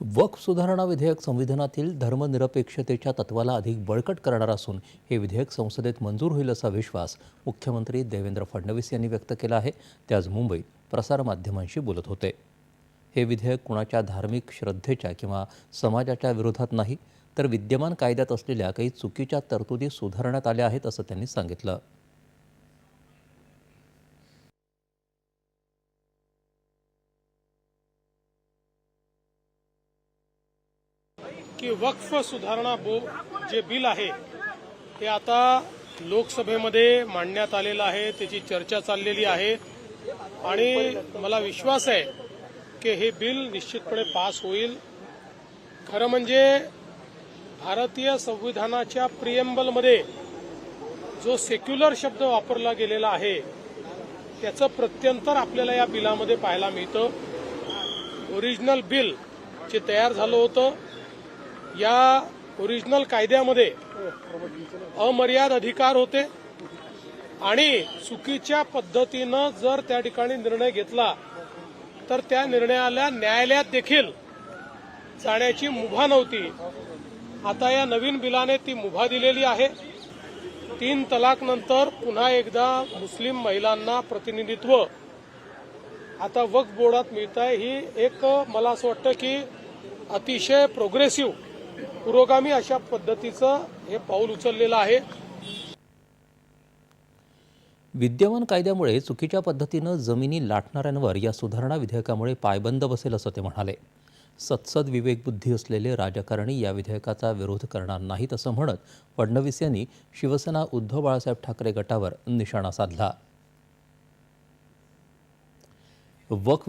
वक्फ सुधारणा विधेयक संविधानातील धर्मनिरपेक्षतेच्या तत्वाला अधिक बळकट करणार असून हे विधेयक संसदेत मंजूर होईल असा विश्वास मुख्यमंत्री देवेंद्र फडणवीस यांनी व्यक्त केला आहे. ते आज मुंबईत प्रसारमाध्यमांशी बोलत होते. हे विधेयक कुणाच्या धार्मिक श्रद्धेच्या किंवा समाजाच्या विरोधात नाही तर विद्यमान कायद्यात असलेल्या काही चुकीच्या तरतुदी सुधारण्यात आल्या आहेत असं त्यांनी सांगितलं. की वक्फ सुधारणा बो जे बिल आहे ते आता लोकसभेमध्ये मांडण्यात आलेलं आहे त्याची चर्चा चाललेली आहे. आणि मला विश्वास आहे की हे बिल निश्चितपणे पास होईल. खरं म्हणजे भारतीय संविधानाच्या प्रियंबलमध्ये जो सेक्युलर शब्द वापरला गेलेला आहे त्याचं प्रत्यंतर आपल्याला या बिलामध्ये पाहायला मिळतं. ओरिजिनल बिल जे तयार झालं होतं या ओरिजिनल कायद्यामध्ये अमर्याद अधिकार होते. आणि चुकीच्या पद्धतीनं जर त्या ठिकाणी निर्णय घेतला तर त्या निर्णयाला न्यायालयात देखील जाण्याची मुभा नव्हती. आता या नवीन बिलाने ती मुभा दिलेली आहे. तीन तलाक नंतर पुन्हा एकदा मुस्लिम महिलांना प्रतिनिधित्व. आता वक्फ बोर्डात मिळत आहे ही एक मला असं वाटतं की अतिशय प्रोग्रेसिव्ह पुरोगामी अशा पद्धतीचं हे पाऊल उचललेलं आहे. विद्यमान कायद्यामुळे चुकीच्या पद्धतीनं जमिनी लाटणाऱ्यांवर या सुधारणा विधेयकामुळे पायबंद बसेल असं ते म्हणाले. सत्सद विवेकबुद्धी असलेले राजकारणी या विधेयकाचा विरोध करणार नाहीत असं म्हणत फडणवीस यांनी शिवसेना उद्धव बाळासाहेब ठाकरे गटावर निशाणा साधला. वक